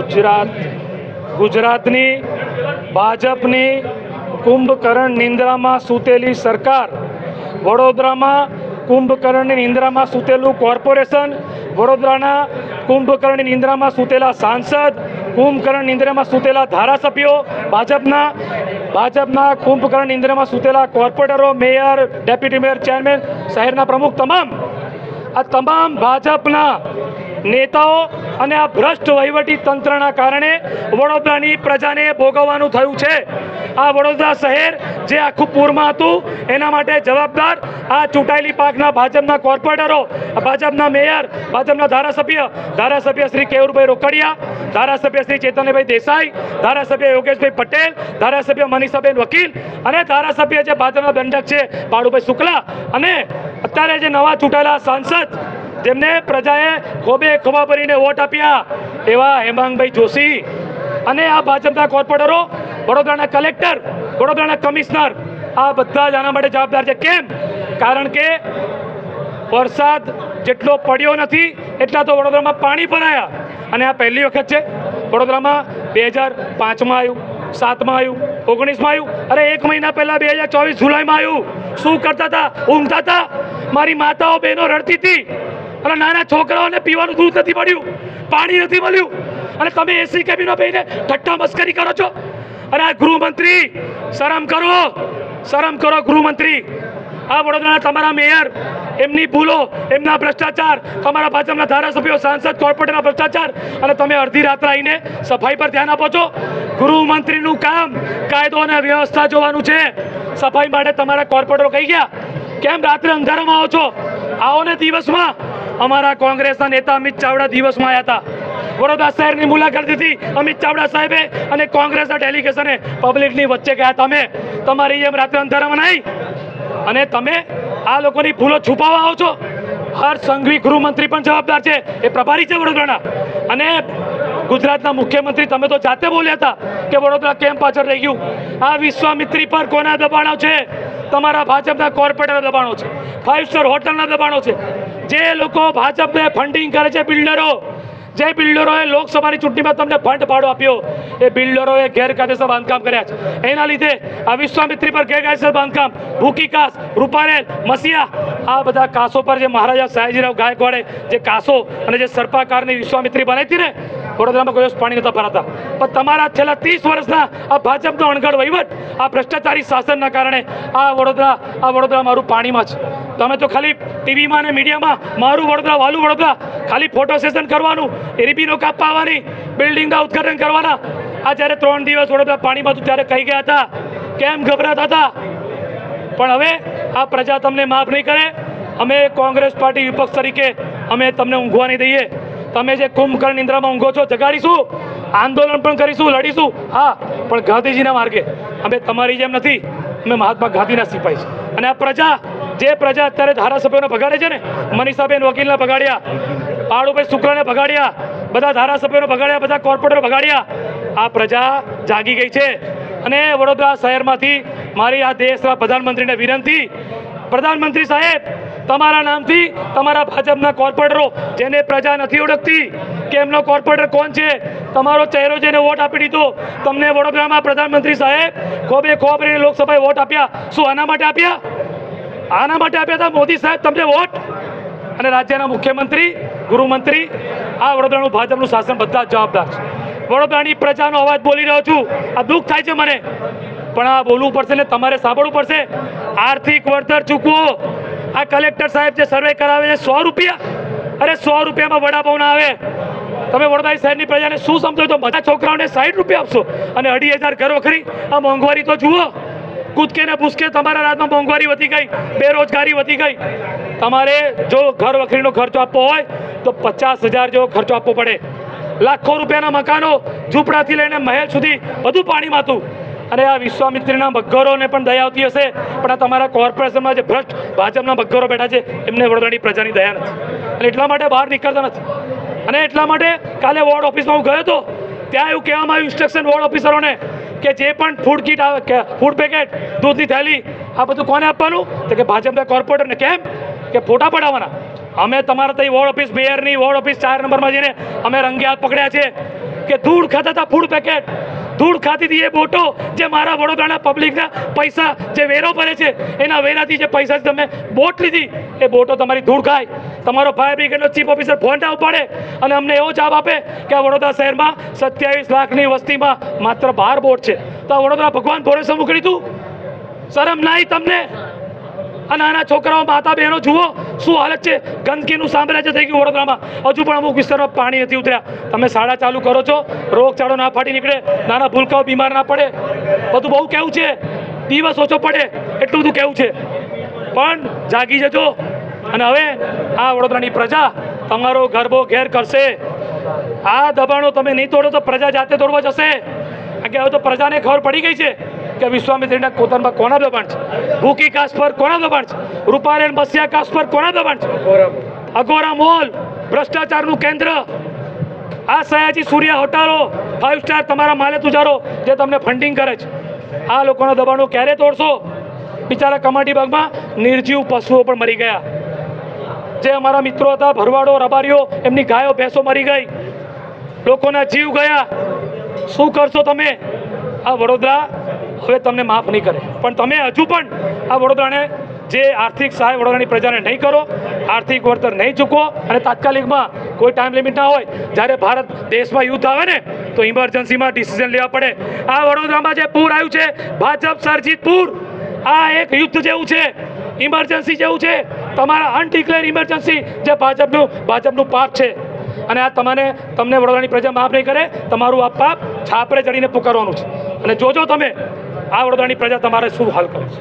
ગુજરાત, ગુજરાતની ભાજપની કુંભકર્ણ નિંદ્રામાં સૂતેલી સરકાર, વડોદરામાં કુંભકર્ણની નિંદ્રામાં સૂતેલું કોર્પોરેશન, વડોદરાના કુંભકર્ણની નિંદ્રામાં સૂતેલા સાંસદ, કુંભકર્ણ નિંદ્રામાં સૂતેલા ધારાસભ્યો, ભાજપના ભાજપના કુંભકર્ણ નિંદ્રામાં સૂતેલા કોર્પોરેટરો, મેયર, ડેપ્યુટી મેયર, ચેરમેન, શહેરના પ્રમુખ, તમામ. આ તમામ ભાજપના નેતાઓ અને આ ભ્રષ્ટ વહીવટી તંત્રના કારણે વડોદરાની પ્રજાને ભોગવવાનું થયું છે. આ વડોદરા શહેર જે આખું પૂરમાં હતું, એના માટે જવાબદાર આ ચૂંટાયેલી પાકના ભાજપના કોર્પોરેટરો, ભાજપના મેયર, ભાજપના ધારાસભ્ય ધારાસભ્ય શ્રી કેવુરભાઈ રોકડિયા, ધારાસભ્ય શ્રી ચેતનભાઈ દેસાઈ, ધારાસભ્ય યોગેશભાઈ પટેલ, ધારાસભ્ય મનીષાબેન વકીલ અને ધારાસભ્ય જે ભાજપના દંડક છે બાળુભાઈ શુક્લા અને અત્યારે જે નવા ચૂંટાયેલા સાંસદ જેમને પ્રજાએ ખોબે ખોબા ભરીને વોટ આપ્યા એવા હેમાંગભાઈ જોશી અને આ ભાજપના કોર્પોરેટરો, વડોદરાના કલેક્ટર, વડોદરાના કમિશનર, આ બધા જ આના માટે જવાબદાર છે. કેમ? કારણ કે વરસાદ જેટલો પડ્યો નથી, એટલા તો વડોદરામાં પાણી ભરાયા. અને આ પહેલી વખત છે. વડોદરામાં બે હજાર પાંચમાં આવ્યું, સાતમાં આવ્યું, ઓગણીસમાં આવ્યું, અરે એક મહિના પહેલાં બે હજાર ચોવીસ જુલાઈમાં આવ્યું. શું કરતા હતા? ઊંઘતા હતા? મારી માતાઓ બહેનો રડતી હતી. અને નાના છોકરાઓને પીવાનું દૂધ નથી મળ્યું, પાણી નથી મળ્યું. અને તમે એસી કેબિનો બેહીને ઠઠ્ઠા મસ્કરી કરો છો. અને આ ગૃહમંત્રી, શરમ કરો શરમ કરો ગૃહમંત્રી. આ વડોદરાના તમારા મેયર, એમની ભૂલો, એમના ભ્રષ્ટાચાર, તમારા ભાજપના ધારાસભ્યો, સાંસદ, કોર્પોરેટરના ભ્રષ્ટાચાર, અને તમે અડધી રાત્રે આવીને સફાઈ પર ધ્યાન આપો છો. ગૃહમંત્રીનું કામ કાયદો અને વ્યવસ્થા જોવાનું છે. સફાઈ માટે તમારા કોર્પોરેટરો કહી ગયા, કેમ રાત્રે અંધારામાં આવો છો? આવો ને દિવસમાં. અમારા કોંગ્રેસના નેતા અમિત ચાવડા દિવસમાં આવ્યા હતા. વડોદરા શહેરની મુલાકાત લીધી અમિત ચાવડા સાહેબે અને કોંગ્રેસના ડેલિગેશને પબ્લિકની વચ્ચે ગયા. તમે તમારી એમ રાત્રે અંધારામાં નહીં. અને તમે આ લોકોની ભૂલો છુપાવવા આવો છો. હર્ષ સંઘવી ગૃહમંત્રી પણ જવાબદાર છે. એ પ્રભારી છે વડોદરાના. અને ગુજરાતના મુખ્યમંત્રી, તમે તો જાતે બોલ્યા હતા કે વડોદરા કેમ પાછળ રહી ગયું? આ વિશ્વામિત્રી પર કોના દબાણો છે? તમારા ભાજપના કોર્પોરેટરના દબાણો છે. ફાઇવ સ્ટાર હોટલના દબાણો છે. જે લોકો ભાજપને ફંડિંગ કરે છે બિલ્ડરો જે બિલ્ડરોએ લોકસભાની ચૂંટણીમાં તમને ફંડ ભાડો આપ્યો, એ બિલ્ડરોએ ગેરકાયદેસર બાંધકામ કર્યા છે. એના લીધે આ વિશ્વામિત્રી પર ગેરકાયદેસર બાંધકામ, ભૂકી કાસ, રૂપારેલ મસિયા આ બધા કાસો પર જે મહારાજા સયાજીરાવ ગાયકવાડે જે કાસો અને જે સર્પાકારની વિશ્વામિત્રી બનાવી હતી ને વડોદરામાં કોઈ પાણી નતા ભરાતા. પણ તમારા છેલ્લા ત્રીસ વર્ષના આ ભાજપનો અણઘડ વહીવટ, આ ભ્રષ્ટાચારી શાસનના કારણે આ વડોદરા આ વડોદરા મારું પાણીમાં છે. તમે તો ખાલી ટીવીમાં અને મીડિયામાં મારું વડોદરા, વાલું વડોદરા ખાલી ફોટો સેશન કરવાનું એરીબીનો કાપવા આવવાની, બિલ્ડિંગના ઉદ્ઘાટન કરવાના. આ જ્યારે ત્રણ દિવસ વડોદરા પાણીમાં હતું ત્યારે કહી ગયા હતા. કેમ ગભરાતા હતા? પણ હવે આ પ્રજા તમને માફ નહીં કરે. અમે કોંગ્રેસ પાર્ટી વિપક્ષ તરીકે અમે તમને ઊંઘવા નહીં દઈએ. તમે જે કુંભકર્ણ નિંદ્રામાં ઊંઘો છો, જગાડીશું, આંદોલન પણ કરીશું, લડીશું. હા, પણ ગાંધીજીના માર્ગે. અમે તમારી જેમ નથી, અમે મહાત્મા ગાંધીના સિપાહી છે. અને આ પ્રજા, જે પ્રજા અત્યારે ધારાસભ્યોને ભગાડે છે ને, મનીષાબેન વકીલને ભગાડ્યા, પાડુભાઈ શુક્લાને ભગાડ્યા, બધા ધારાસભ્યોને ભગાડ્યા, બધા કોર્પોરેટર ભગાડ્યા, આ પ્રજા જાગી ગઈ છે. અને વડોદરા શહેરમાંથી મારી આ દેશના પ્રધાનમંત્રીને વિનંતી, પ્રધાનમંત્રી સાહેબ તમારા નામથી તમારા ભાજપના કોર્પોરેટરો, જેને પ્રજા નથી ઓળખતી, કે એમનો કોર્પોરેટર કોણ છે, તમારો ચહેરો જેને વોટ આપી દીધો, તમને વડોદરામાં પ્રધાનમંત્રી સાહેબ ખોબે ખોબ રહીને લોકસભાએ વોટ આપ્યા. શું આના માટે આપ્યા? આના માટે આપ્યા હતા? મોદી સાહેબ, તમને વોટ? અને રાજ્યના મુખ્યમંત્રી, ગૃહમંત્રી, આ વડોદરાનું ભાજપનું શાસન બધા જવાબદાર છે. વડોદરાની પ્રજાનો અવાજ બોલી રહ્યો છું. આ દુઃખ થાય છે મને. પણ આ બોલવું પડશે ને તમારે સાંભળવું પડશે. આર્થિક વળતર ચૂકવો. આ કલેક્ટર સાહેબ જે સર્વે કરાવે છે, સો રૂપિયા. અરે સો રૂપિયામાં વડાપાઉં આવે. તમે વડોદરા શહેરની પ્રજાને શું સમજો તો બધા છોકરાઓને સાઠ રૂપિયા આપશો. અને અઢી હજાર ઘર વખરી. આ મોંઘવારી તો જુઓ. કૂદકે ને ભૂસકે તમારા રાજમાં મોંઘવારી વધી ગઈ, બેરોજગારી વધી ગઈ. તમારે જો ઘર વખરીનો ખર્ચો આપવો હોય, તો પચાસ હજાર જેવો ખર્ચો આપવો પડે. લાખો રૂપિયાના મકાનો ઝૂંપડાથી લઈને મહેલ સુધી બધું પાણીમાં હતું. અને આ વિશ્વામિત્રીના બગ્ગરોને પણ દયા આવતી હશે. પણ આ તમારા કોર્પોરેશનમાં જે ભ્રષ્ટ ભાજપના બગ્ગરો બેઠા છે, એમને વડોદરાની પ્રજાની દયા નથી. અને એટલા માટે બહાર નીકળતા નથી. અને એટલા માટે કાલે વોર્ડ ઓફિસમાં હું ગયો હતો, ત્યાં એવું કહેવામાં આવ્યું ઇન્સ્ટ્રક્શન વોર્ડ ઓફિસરોને કે જે પણ ફૂડ કીટ આવે ફૂડ પેકેટ દૂધની થેલી, આ બધું કોને આપવાનું? તો કે ભાજપના કોર્પોરેટરને. કેમ? કે ફોટા પડાવવાના. અમે તમારા ત્યાં વોર્ડ ઓફિસ, મેયરની વોર્ડ ઓફિસ ચાર નંબરમાં જઈને અમે રંગે હાથ પકડ્યા છે કે ધૂળ ખાતા હતા ફૂડ પેકેટ ધૂળ ખાતી હતી એ બોટો જે મારા વડોદરાના પબ્લિકના પૈસા જે વેરો ભરે છે, એના વેરાથી જે પૈસા તમે બોટ લીધી, એ બોટો તમારી ધૂળ ખાય. તમારો ફાયર બ્રિગેડનો ચીફ ઓફિસર ફોન ના ઉપાડે અને અમને એવો જવાબ આપે કે આ વડોદરા શહેરમાં સત્યાવીસ લાખની વસ્તીમાં માત્ર બાર બોટ છે. તો આ વડોદરા ભગવાન ભરોસે મોકલી તું? શરમ નહીં તમને? આ નાના છોકરાઓ માતા બહેનો જુઓ શું હાલત છે? ગંદકીનું સામ્રાજ્ય થઈ ગયું વડોદરામાં. હજુ પણ અમુક વિસ્તારમાં પાણી નથી ઉતર્યા. તમે શાળા ચાલુ કરો છો, રોગચાળો ના ફાટી નીકળે, નાના ભૂલકાઓ બીમાર ના પડે. બધું બહુ કેવું છે? દિવસ ઓછો પડે, એટલું બધું કેવું છે? પણ જાગી જજો. અને હવે આ વડોદરાની પ્રજા તમારો ગરબો ઘેર કરશે. આ દબાણો તમે નહીં તોડો તો પ્રજા જાતે તોડવા જશે. કારણ કે હવે તો પ્રજાને ખબર પડી ગઈ છે. કે વિશ્વામિત્રીના કોતરમાં કોના દબાણ છે? ભૂકી કાશ પર કોના દબાણ છે? રૂપારેણ બસિયા કાશ પર કોના દબાણ છે? અગોરા મોલ, ભ્રષ્ટાચારનું કેન્દ્ર. આ સયાજી સૂર્યા હોટલો ફાઇવ સ્ટાર તમારા માલે તુજારો, જે તમને ફંડિંગ કરે છે. આ લોકોના દબાણો ક્યારે તોડશો? બિચારા કમાટી બાગમાં નિર્જીવ પશુઓ પણ મરી ગયા. જે અમારા મિત્રો હતા, ભરવાડો, રબારીઓ, એમની ગાયો, ભેંસો મરી ગઈ. લોકોના જીવ ગયા. શું કરશો તમે? આ વડોદરા હવે તમને માફ નહીં કરે. પણ તમે હજુ પણ આ વડોદરાને જે આર્થિક સહાય વડોદરાની પ્રજાને નહીં કરો, આર્થિક વળતર નહીં ચૂકવો અને તાત્કાલિકમાં કોઈ ટાઈમ લિમિટ ના હોય, જ્યારે ભારત દેશમાં યુદ્ધ આવે ને, તો ઇમરજન્સીમાં ડિસિઝન લેવા પડે. આ વડોદરામાં જે પૂર આવ્યું છે, ભાજપ સર્જિત પૂર. આ એક યુદ્ધ જેવું છે ઇમરજન્સી જેવું છે. તમારા અનડિક્લેર ઇમરજન્સી જે ભાજપનું ભાજપનું પાપ છે. અને આ તમને તમને વડોદરાની પ્રજા માફ નહીં કરે, તમારું આ પાપ છાપરે ચડીને પુકારવાનું છે. અને જોજો તમે આ વડોદરાની પ્રજા તમારે શું હાલ કરે છે?